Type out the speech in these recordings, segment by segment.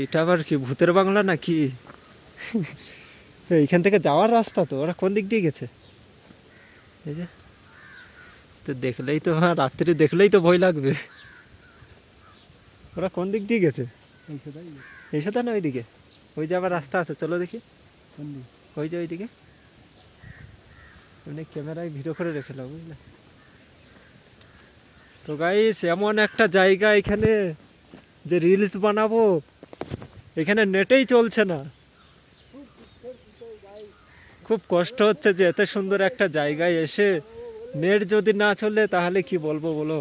এইটা আবার কি ভূতের বাংলা নাকি? এইখান থেকে যাওয়ার রাস্তা তো ওরা কোন দিক দিয়ে গেছে? এই যে তো দেখলেই তো হ্যাঁ রাত্রি দেখলেই তো ভয় লাগবে। ওরা কোন দিক দিয়ে গেছে? এই সাথে না ওইদিকে? ওই যে আবার রাস্তা আছে চলো দেখি? ওই যে ওইদিকে। এমনি ক্যামেরায় ভিডিও করে রেখে নাও বুঝলে? তো গাইস এমন একটা জায়গা এখানে যে রিলস বানাবো এখানে নেটেই চলছে না। খুব কষ্ট হচ্ছে যে এত সুন্দর একটা জায়গায় এসে নেট যদি না চলে তাহলে কি বলব বলো?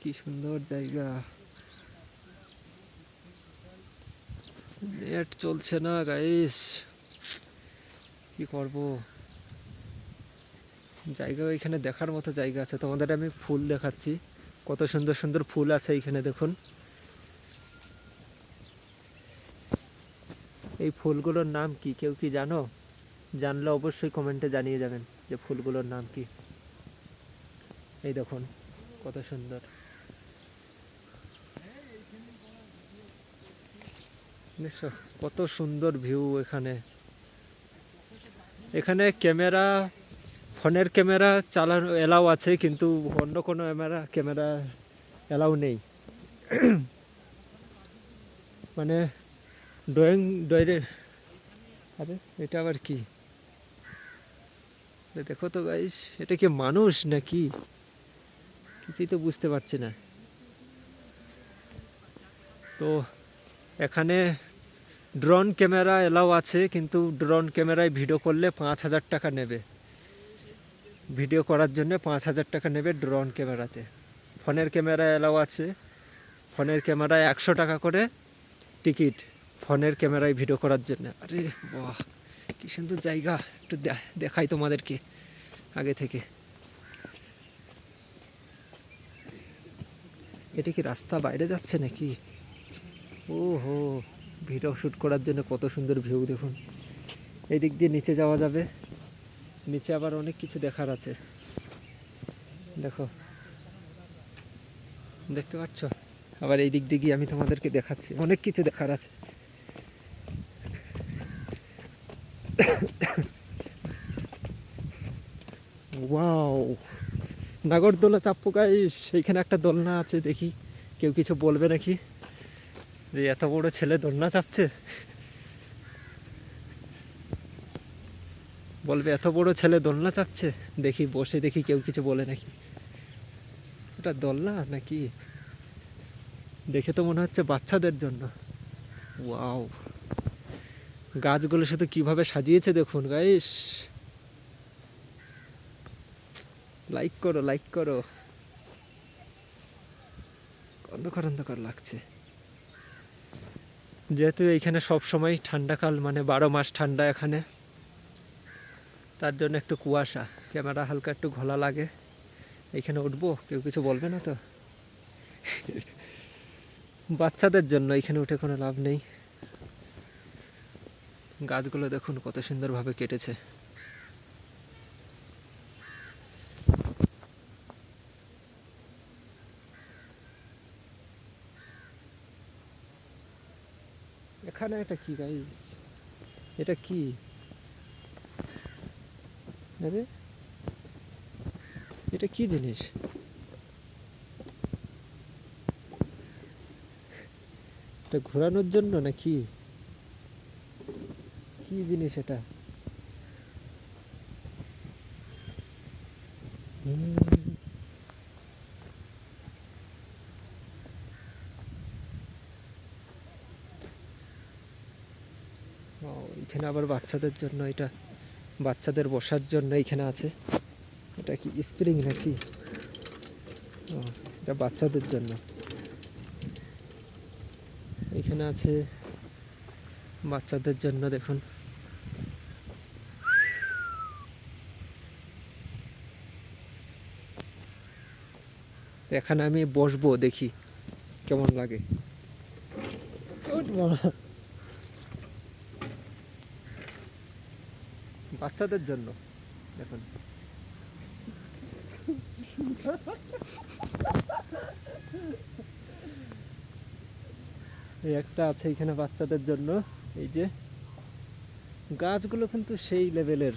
কি সুন্দর জায়গা। নেট চলছে না গাইস কি করব? জায়গা এখানে দেখার মতো জায়গা আছে। তোমাদের আমি ফুল দেখাচ্ছি। কত সুন্দর সুন্দর ফুল আছে এখানে দেখুন। এই ফুলগুলোর নাম কি, কেউ কি জানো? জানলে অবশ্যই কমেন্টে জানিয়ে যাবেন যে ফুলগুলোর নাম কি। এই দেখুন, কত সুন্দর। দেখছ, কত সুন্দর ভিউ এখানে। এখানে ক্যামেরা, ফোনের ক্যামেরা চালানো এলাও আছে, কিন্তু অন্য কোনো ক্যামেরা ক্যামেরা এলাও নেই। মানে ড্রয়িং, ড্রয়ে আরে, এটা আবার কি? দেখো তো গাইস এটা কি মানুষ নাকি? কিছুই তো বুঝতে পারছি না। তো এখানে ড্রোন ক্যামেরা এলাও আছে, কিন্তু ড্রোন ক্যামেরায় ভিডিও করলে পাঁচ হাজার টাকা নেবে। ভিডিও করার জন্য পাঁচ হাজার টাকা নেবে ড্রোন ক্যামেরাতে। ফোনের ক্যামেরা এলাও আছে। ফোনের ক্যামেরায় একশো টাকা করে টিকিট ফোনের ক্যামেরায় ভিডিও করার জন্য। আরে বাহ, কী সুন্দর জায়গা। একটু দেখাই তোমাদেরকে আগে থেকে। এটা কি রাস্তা বাইরে যাচ্ছে নাকি? ও হো ভিডিও শ্যুট করার জন্য কত সুন্দর ভিউ দেখুন। এই দিক দিয়ে নিচে যাওয়া যাবে। নিচে আবার অনেক কিছু দেখার আছে। দেখো। দেখতে পাচ্ছ? আবার এই দিক দিয়ে গিয়ে আমি তোমাদেরকে দেখাচ্ছি। অনেক কিছু দেখার আছে। ওয়াও! নাগরদোলা চাপ্পু গাইস, সেইখানে একটা দোলনা আছে, দেখি। কেউ কিছু বলবে নাকি? যে এত বড় ছেলে দোলনা চাপছে? বলবে, এত বড় ছেলে দোলনা চাপছে? দেখি, বসে দেখি কেউ কিছু বলে নাকি। এটা দোলনা নাকি? দেখে তো মনে হচ্ছে বাচ্চাদের জন্য। ওয়াও! গাছগুলো শুধু কীভাবে সাজিয়েছে দেখুন, গাইস। লাইক করো লাইক করো। অন্ধকার অন্ধকার লাগছে। যেহেতু এইখানে সব সময় ঠান্ডাকাল মানে বারো মাস ঠান্ডা এখানে। তার জন্য একটু কুয়াশা, ক্যামেরা হালকা একটু ঘোলা লাগে। এইখানে উঠবো? কেউ কিছু বলবে না তো? বাচ্চাদের জন্য এখানে উঠে কোনো লাভ নেই। গাছগুলো দেখুন কত সুন্দরভাবে কেটেছে। এখানে এটা কি গাইস এটা কি? আরে, এটা কি জিনিস? এটা ঘোরানোর জন্য নাকি? কি জিনিস এটা? হুম। এখানে আবার বাচ্চাদের জন্য এটা, বাচ্চাদের বসার জন্য এখানে আছে। এটা কি স্প্রিং নাকি? এটা বাচ্চাদের জন্য। এখানে আছে বাচ্চাদের জন্য, দেখুন। এখানে আমি বসবো, দেখি কেমন লাগে উঠবো না। বাচ্চাদের জন্য। দেখুন। এই একটা আছে এখানে বাচ্চাদের জন্য। এই যে গাছগুলো কিন্তু সেই লেভেলের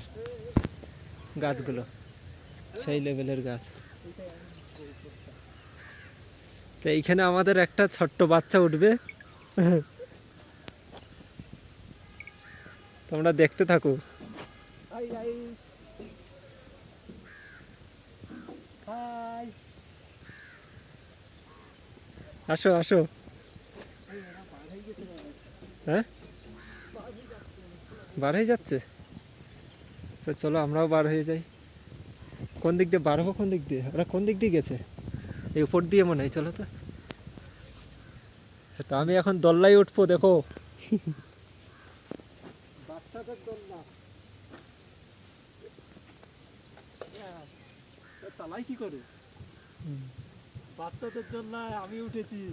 গাছগুলো। সেই লেভেলের গাছ। তো এইখানে আমাদের একটা ছোট্ট বাচ্চা উঠবে। তোমরা দেখতে থাকো। হাই গাইস হাই আসো আসো। হ্যাঁ? বার হয়ে যাচ্ছে। তো চলো আমরাও বার হয়ে যাই। কোন দিক দিয়ে বার হব কোন দিক দিয়ে? ওরা কোন দিক দিয়ে গেছে? এই উপর দিয়ে মনে হয় চলো তো। তো আমি এখন দোল্লাই উঠবো দেখো। বাচ্চাদের দোলনা চালাই কি করে? বাচ্চাদের জন্য আমি উঠেছি।